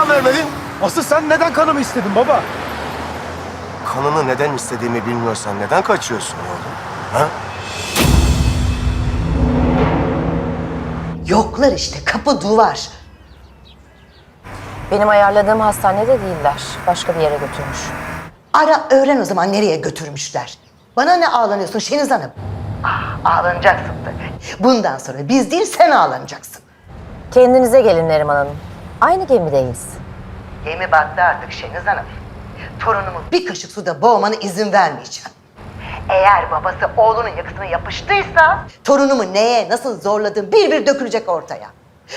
kan vermedin? Asıl sen neden kanımı istedin baba? Kanını neden istediğimi bilmiyorsan neden kaçıyorsun oğlum? Ha? Yoklar işte kapı duvar. Benim ayarladığım hastanede değiller. Başka bir yere götürmüş. Ara öğren o zaman nereye götürmüşler. Bana ne ağlanıyorsun Şeniz Hanım? Ah, ağlanacaksın tabii. Bundan sonra biz değil sen ağlanacaksın. Kendinize gelin Neriman Hanım. Aynı gemideyiz. Gemi battı artık Şeniz Hanım. Torunumu bir kaşık suda boğmana izin vermeyeceğim. Eğer babası oğlunun yakasına yapıştıysa... Torunumu neye, nasıl zorladığın bir bir dökülecek ortaya.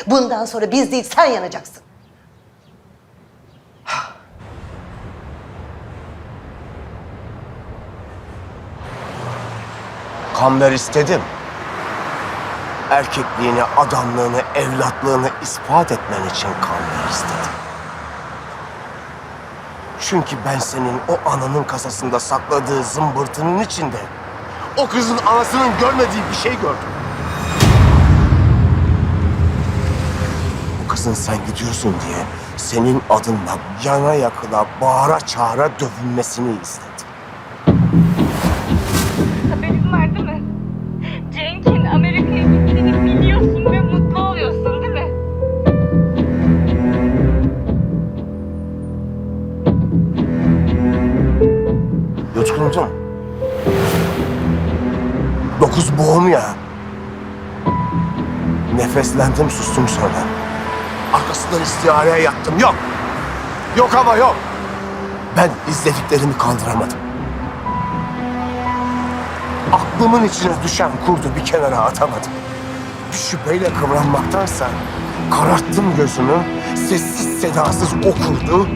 Bundan sonra biz değil sen yanacaksın. Kan ver istedim. Erkekliğini, adamlığını, evlatlığını ispat etmen için kan ver istedim. Çünkü ben senin o ananın kasasında sakladığı zımbırtının içinde o kızın anasının görmediği bir şey gördüm. O kızın sen gidiyorsun diye senin adınla yana yakıla bağıra çağıra dövülmesini istedim. Nefeslendim sustum sonra. Arkasından istihareye yattım. Yok. Yok ama yok. Ben izlediklerimi kaldıramadım. Aklımın içine düşen kurdu bir kenara atamadım. Bir şüpheyle kıvranmaktansa kararttım gözümü. Sessiz sedasız o kurdu.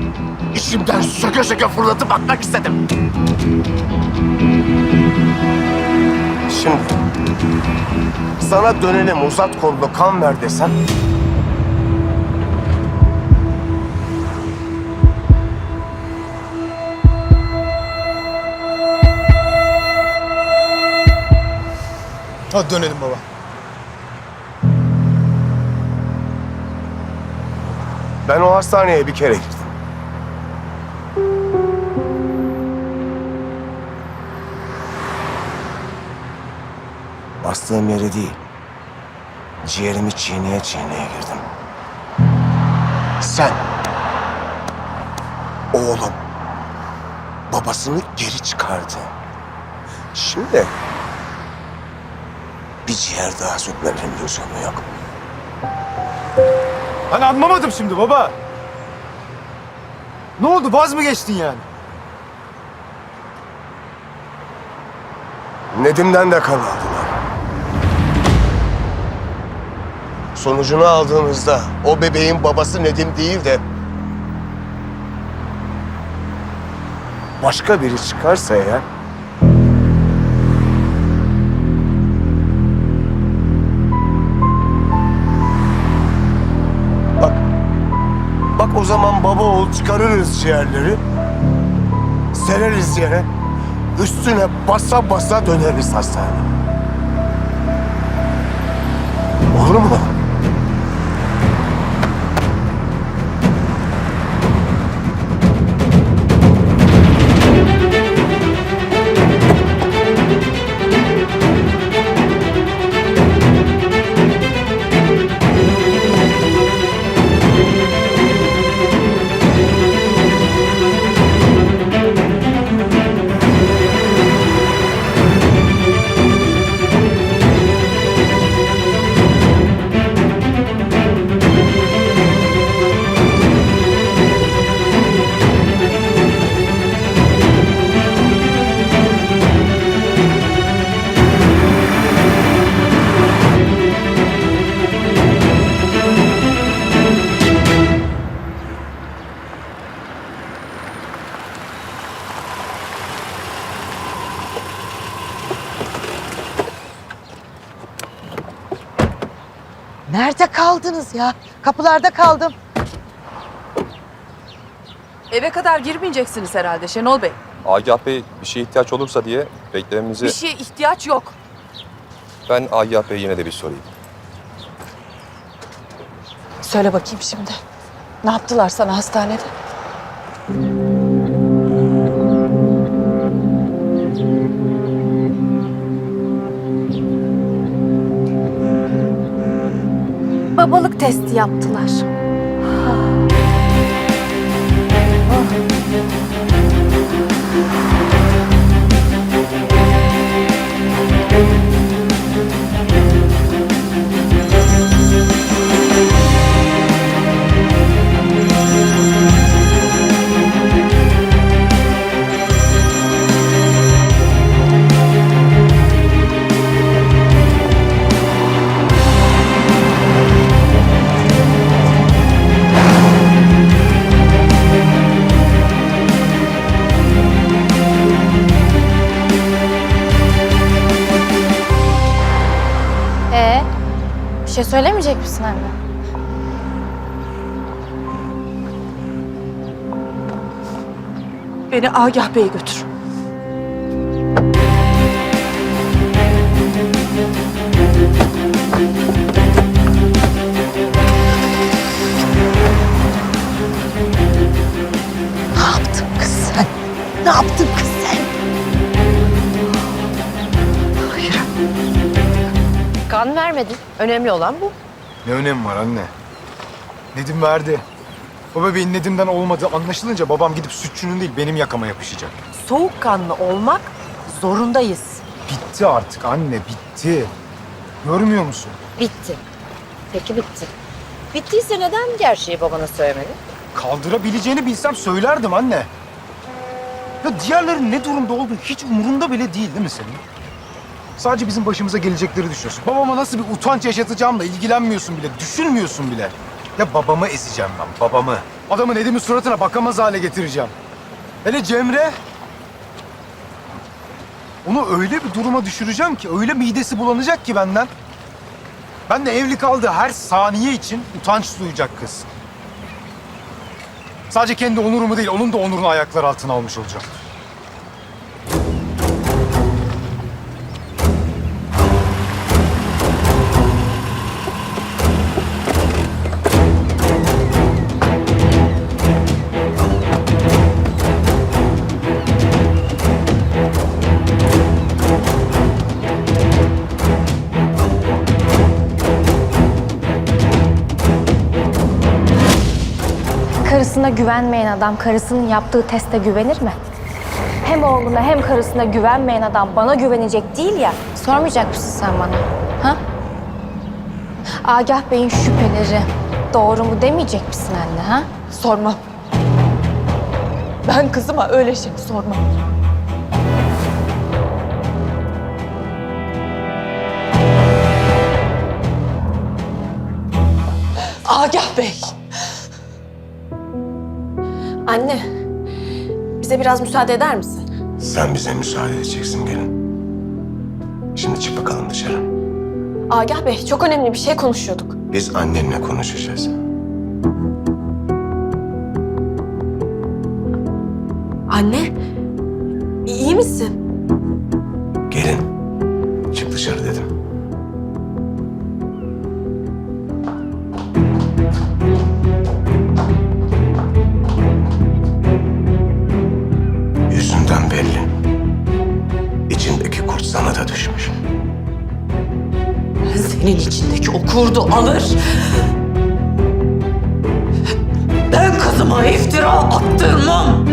İçimden söke söke fırlatıp atmak istedim. Şimdi sana dönelim uzat kolunu kan ver desem Hadi dönelim baba. ben o hastaneye bir kere girdim. Bastığım yere değil, ciğerimi çiğneye çiğneye girdim. Sen, oğlum, babasını geri çıkardı. Şimdi bir ciğer daha sökmenin lüzumu yok. Ben anlamadım şimdi baba. Ne oldu vaz mı geçtin yani? Nedim'den de kan aldılar. Sonucunu aldığımızda o bebeğin babası Nedim değil de başka biri çıkarsa eğer Bak Bak o zaman baba oğul çıkarırız ciğerleri sereriz yere üstüne basa basa döneriz hastaneye. Olur mu? Nerede kaldınız ya? Kapılarda kaldım. Eve kadar girmeyeceksiniz herhalde Şenol Bey. Agah Bey bir şeye ihtiyaç olursa diye beklememizi... Bir şeye ihtiyaç yok. Ben Agah Bey'e yine de bir sorayım. Söyle bakayım şimdi. Ne yaptılar sana hastanede? Testi yaptılar. Ee, Beni Agah Bey'e götür. Ne yaptın kız sen? Ne yaptın kız sen? Hayır. Kan vermedin. Önemli olan bu. Ne önemi var anne? Nedim verdi. O bebeğin Nedim'den olmadığı anlaşılınca babam gidip sütçünün değil benim yakama yapışacak. Soğukkanlı olmak zorundayız. Bitti artık anne bitti. Görmüyor musun? Bitti. Peki bitti. Bittiyse neden gerçeği babana söylemedin? Kaldırabileceğini bilsem söylerdim anne. Ya diğerlerin ne durumda olduğu hiç umurunda bile değil değil mi senin? Sadece bizim başımıza gelecekleri düşünüyorsun. Babama nasıl bir utanç yaşatacağımla ilgilenmiyorsun bile, düşünmüyorsun bile. Ya babamı ezeceğim ben, babamı. Adamın Nedim'in suratına bakamaz hale getireceğim. Hele Cemre... Onu öyle bir duruma düşüreceğim ki, öyle midesi bulanacak ki benden. Ben de evli kaldığı her saniye için utanç duyacak kız. Sadece kendi onurumu değil, onun da onurunu ayaklar altına almış olacağım. Karısına güvenmeyen adam karısının yaptığı teste güvenir mi? Hem oğluna hem karısına güvenmeyen adam bana güvenecek değil ya. Sormayacak mısın sen bana? Ha? Agah Bey'in şüpheleri doğru mu demeyecek misin anne ha? Sormam. Ben kızıma öyle şey sormam. Agah Bey. Anne, bize biraz müsaade eder misin? Sen bize müsaade edeceksin gelin. Şimdi çık bakalım dışarı. Agah Bey, çok önemli bir şey konuşuyorduk. Biz annenle konuşacağız. Kurdu alır. Ben kızıma iftira attırmam.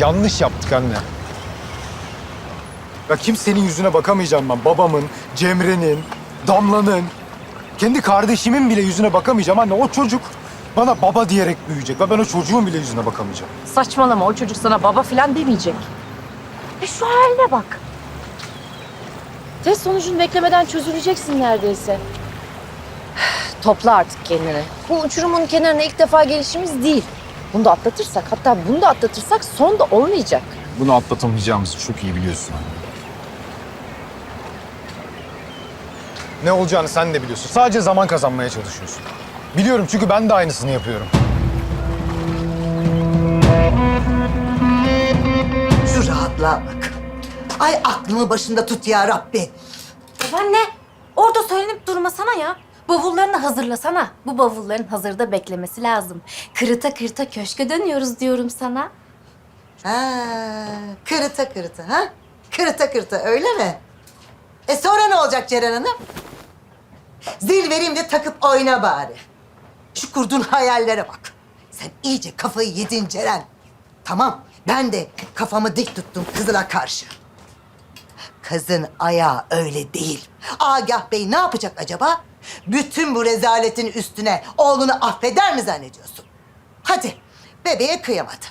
Yanlış yaptık anne. Ya kimsenin yüzüne bakamayacağım ben. Babamın, Cemre'nin, Damla'nın, kendi kardeşimin bile yüzüne bakamayacağım anne. O çocuk bana baba diyerek büyüyecek ve ben o çocuğun bile yüzüne bakamayacağım. Saçmalama o çocuk sana baba falan demeyecek. E şu haline bak. Test sonucunu beklemeden çözüleceksin neredeyse. Topla artık kendini. Bu uçurumun kenarına ilk defa gelişimiz değil. Bunu da atlatırsak, hatta bunu da atlatırsak son da olmayacak. Bunu atlatamayacağımızı çok iyi biliyorsun. Ne olacağını sen de biliyorsun. Sadece zaman kazanmaya çalışıyorsun. Biliyorum çünkü ben de aynısını yapıyorum. Şu rahatlığa bak. Ay aklını başında tut ya Rabbi. Babaanne, orada söylenip durmasana ya. Bavullarını hazırlasana. Bu bavulların hazırda beklemesi lazım. Kırıta kırıta köşke dönüyoruz diyorum sana. Ha, kırıta kırıta ha? Kırıta kırıta öyle mi? E sonra ne olacak Ceren Hanım? Zil vereyim de takıp oyna bari. Şu kurduğun hayallere bak. Sen iyice kafayı yedin Ceren. Tamam, ben de kafamı dik tuttum kızına karşı. Kızın ayağı öyle değil. Agah Bey ne yapacak acaba? Bütün bu rezaletin üstüne oğlunu affeder mi zannediyorsun? Hadi, bebeğe kıyamadı.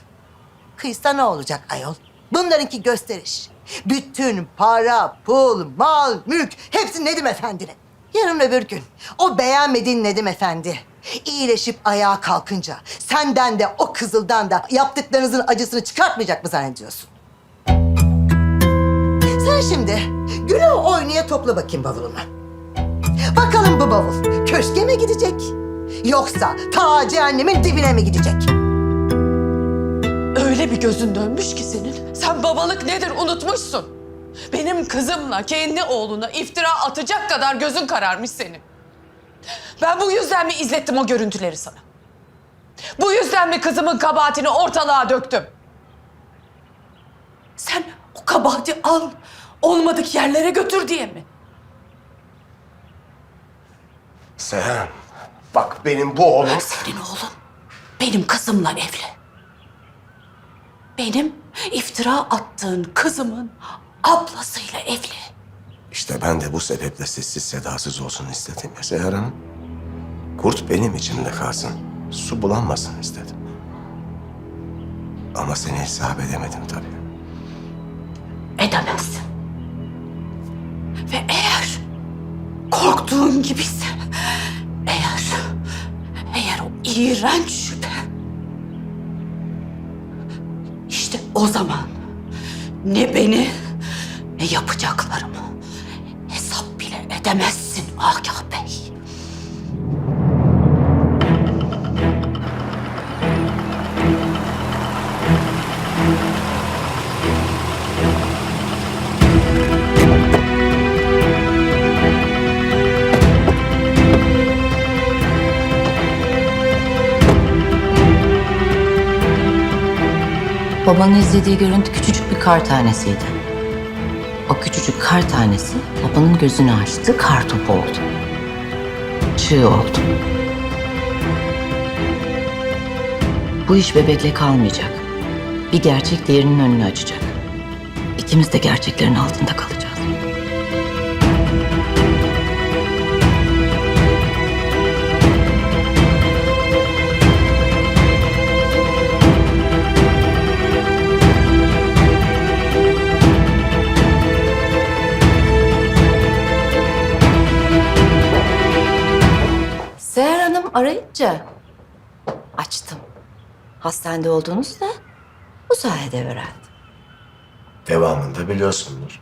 Kıysa ne olacak ayol? Bunlarınki gösteriş. Bütün para, pul, mal, mülk hepsi Nedim Efendi'nin. Yarın öbür gün o beğenmediğin Nedim Efendi iyileşip ayağa kalkınca senden de o kızıldan da yaptıklarınızın acısını çıkartmayacak mı zannediyorsun? Şimdi güle oynaya topla bakayım bavulunu. Bakalım bu bavul köşke mi gidecek? Yoksa ta cehennemin dibine mi gidecek? Öyle bir gözün dönmüş ki senin. Sen babalık nedir unutmuşsun. Benim kızımla kendi oğluna iftira atacak kadar gözün kararmış senin. Ben bu yüzden mi izlettim o görüntüleri sana? Bu yüzden mi kızımın kabahatini ortalığa döktüm? Sen o kabahati al, olmadık yerlere götür diye mi? Seyhan, bak benim bu oğlum... Senin oğlun benim kızımla evli. Benim iftira attığın kızımın ablasıyla evli. İşte ben de bu sebeple sessiz sedasız olsun istedim ya Seher Hanım. Kurt benim içimde kalsın. Su bulanmasın istedim. Ama seni hesap edemedim tabii. Edemezsin. Gibiyse, eğer, eğer o iğrenç şüphe, işte o zaman ne beni ne yapacaklarımı hesap bile edemezsin Agah Bey. Babanın izlediği görüntü küçücük bir kar tanesiydi. O küçücük kar tanesi babanın gözünü açtı, kar topu oldu. Çığ oldu. Bu iş bebekle kalmayacak. Bir gerçek diğerinin önünü açacak. İkimiz de gerçeklerin altında kalacağız. Arayınca açtım. Hastanede olduğunuzu da bu sayede öğrendim. Devamında biliyorsundur.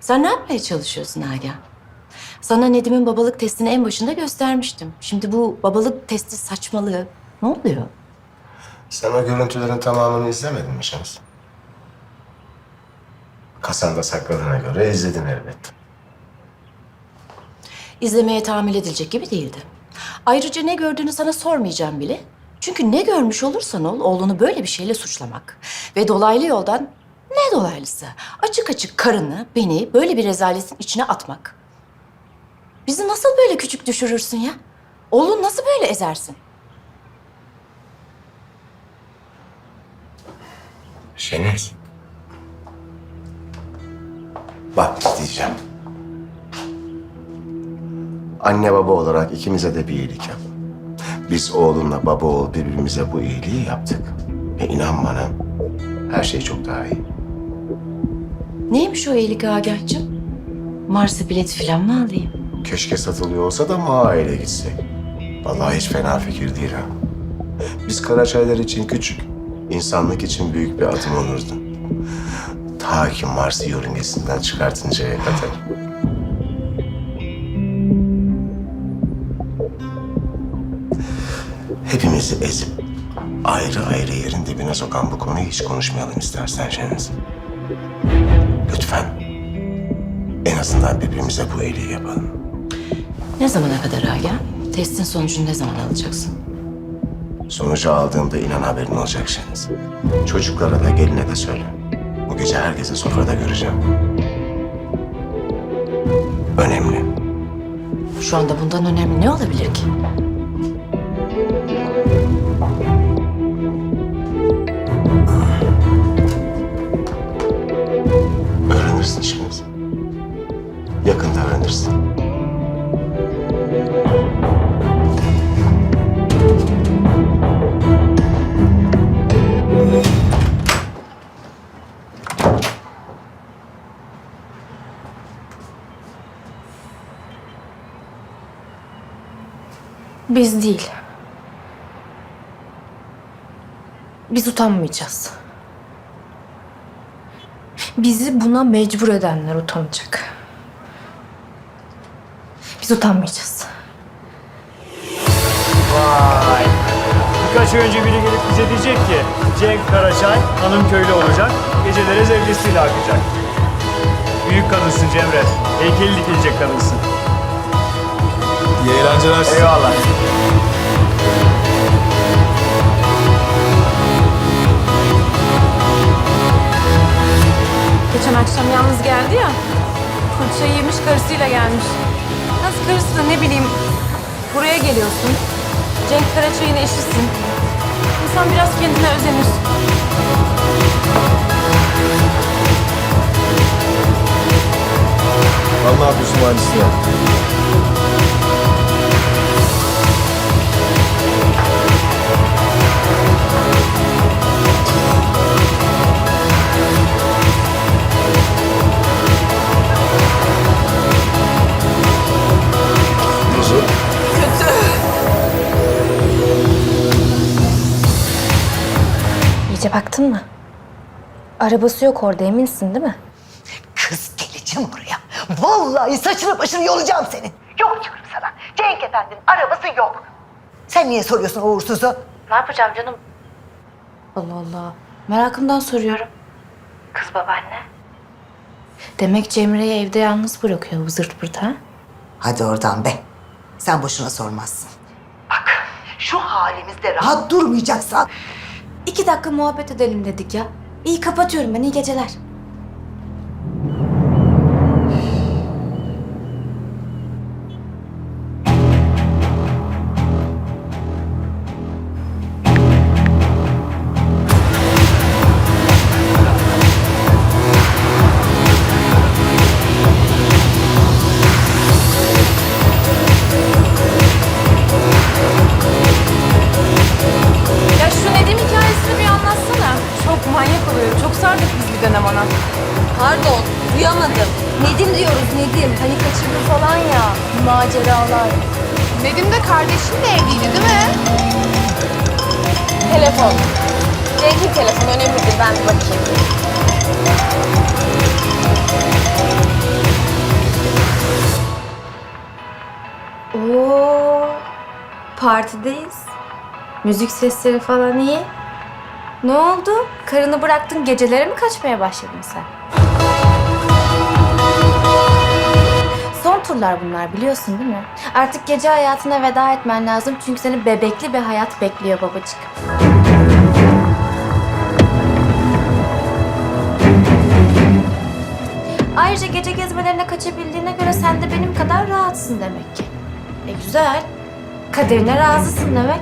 Sen ne yapmaya çalışıyorsun Agah? Sana Nedim'in babalık testini en başında göstermiştim. Şimdi bu babalık testi saçmalığı ne oluyor? Sen o görüntülerin tamamını izlemedin mi Şems? Kasanda sakladığına göre izledin elbette. İzlemeye tahammül edilecek gibi değildi. Ayrıca ne gördüğünü sana sormayacağım bile. Çünkü ne görmüş olursan ol, oğlunu böyle bir şeyle suçlamak ve dolaylı yoldan ne dolaylısı açık açık karını, beni böyle bir rezaletin içine atmak. Bizi nasıl böyle küçük düşürürsün ya? Oğlunu nasıl böyle ezersin? Şeniz. Bak diyeceğim. Anne baba olarak ikimize de bir iyilik yap. Biz oğlunla baba oğul birbirimize bu iyiliği yaptık. Ve inan bana her şey çok daha iyi. Neymiş o iyilik Agah'cığım? Mars'a bileti falan mı alayım? Keşke satılıyor olsa da muayene gitsek. Vallahi hiç fena fikir değil ha. Biz Karaçaylar için küçük, insanlık için büyük bir adım olurdu. Ta ki Mars'ı yörüngesinden çıkartıncaya kadar. Hepimizi ezip ayrı ayrı yerin dibine sokan bu konuyu hiç konuşmayalım istersen Şeniz. Lütfen. En azından birbirimize bu iyiliği yapalım. Ne zamana kadar Agah? Testin sonucunu ne zaman alacaksın? Sonucu aldığımda inan haberin olacak Şeniz. Çocuklara da geline de söyle. Bu gece herkesi sofrada göreceğim. Önemli. Şu anda bundan önemli ne olabilir ki? Öğrenirsin. Biz değil. Biz utanmayacağız. Bizi buna mecbur edenler utanacak. Biz utanmayacağız. Vay. Birkaç ay önce biri gelip bize diyecek ki Cenk Karaçay hanım köylü olacak, gecelere sevgilisiyle akacak. Büyük kadınsın Cemre. Heykeli dikilecek kadınsın. İyi eğlenceler Eyvallah. Geçen akşam yalnız geldi ya. Fırça yemiş karısıyla gelmiş. Nasıl karısı da ne bileyim buraya geliyorsun. Cenk Karaçay'ın eşisin. İnsan biraz kendine özenir. Ne yapıyorsun mühendisle? İyice baktın mı? Arabası yok orada eminsin değil mi? Kız geleceğim oraya. Vallahi saçını başını yolacağım senin. Yok diyorum sana. Cenk Efendi'nin arabası yok. Sen niye soruyorsun o uğursuzu? Ne yapacağım canım? Allah Allah. Merakımdan soruyorum. Kız babaanne. Demek Cemre'yi evde yalnız bırakıyor bu zırt pırt ha? Hadi oradan be. Sen boşuna sormazsın. Bak şu halimizde rahat durmayacaksan İki dakika muhabbet edelim dedik ya. İyi kapatıyorum ben iyi geceler. Partideyiz. Müzik sesleri falan iyi. Ne oldu? Karını bıraktın gecelere mi kaçmaya başladın sen? Son turlar bunlar biliyorsun değil mi? Artık gece hayatına veda etmen lazım çünkü seni bebekli bir hayat bekliyor babacık. Ayrıca gece gezmelerine kaçabildiğine göre sen de benim kadar rahatsın demek ki. E güzel. Kaderine razısın demek.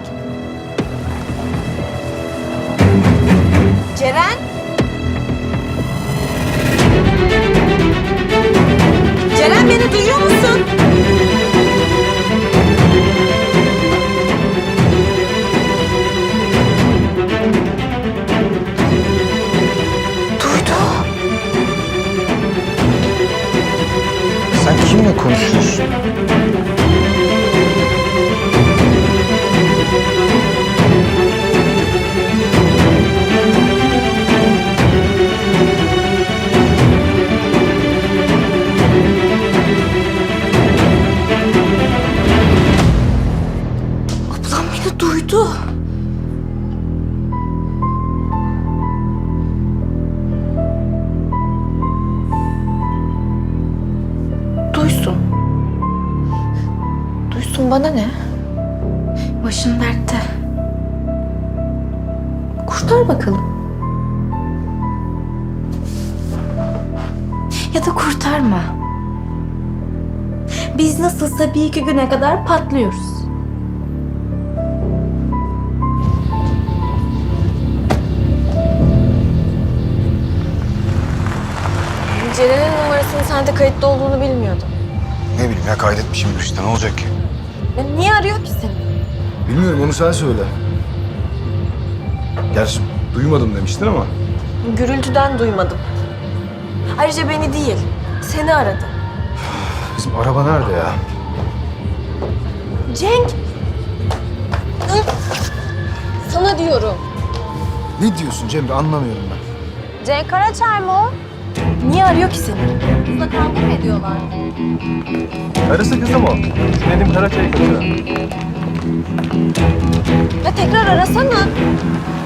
Ceren? Bana ne? başın dertte. Kurtar bakalım. Ya da kurtarma. Biz nasılsa bir iki güne kadar patlıyoruz. Ceren'in numarasının sende kayıtlı olduğunu bilmiyordum. Ne bileyim ya kaydetmişimdir işte ne olacak ki? Ya niye arıyor ki seni? Bilmiyorum onu sen söyle. Gerçi duymadım demiştin ama. Gürültüden duymadım. Ayrıca beni değil, seni aradı. Bizim araba nerede ya? Cenk! Sana diyorum. Ne diyorsun Cemre anlamıyorum ben. Cenk Karaçay mı o? Niye arıyor ki seni? Kızla kavga mı ediyorlar? Karısı kızı mı o? Nedim Karaçay'ı kaçıran. Ya tekrar arasana.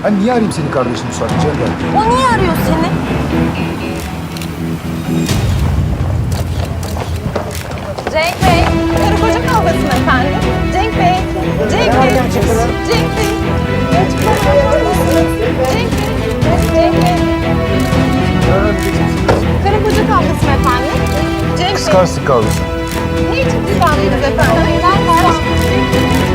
Ben niye arayayım senin kardeşini bu saatte Cemre? O niye arıyor seni? Cenk Bey, karı koca kavgası mı efendim? Cenk Bey, Cenk Bey, Cenk Bey. Cenk Bey. Cenk Cenk Bey. Kıskançlık kavgası. Ne için kıskandınız efendim? Var?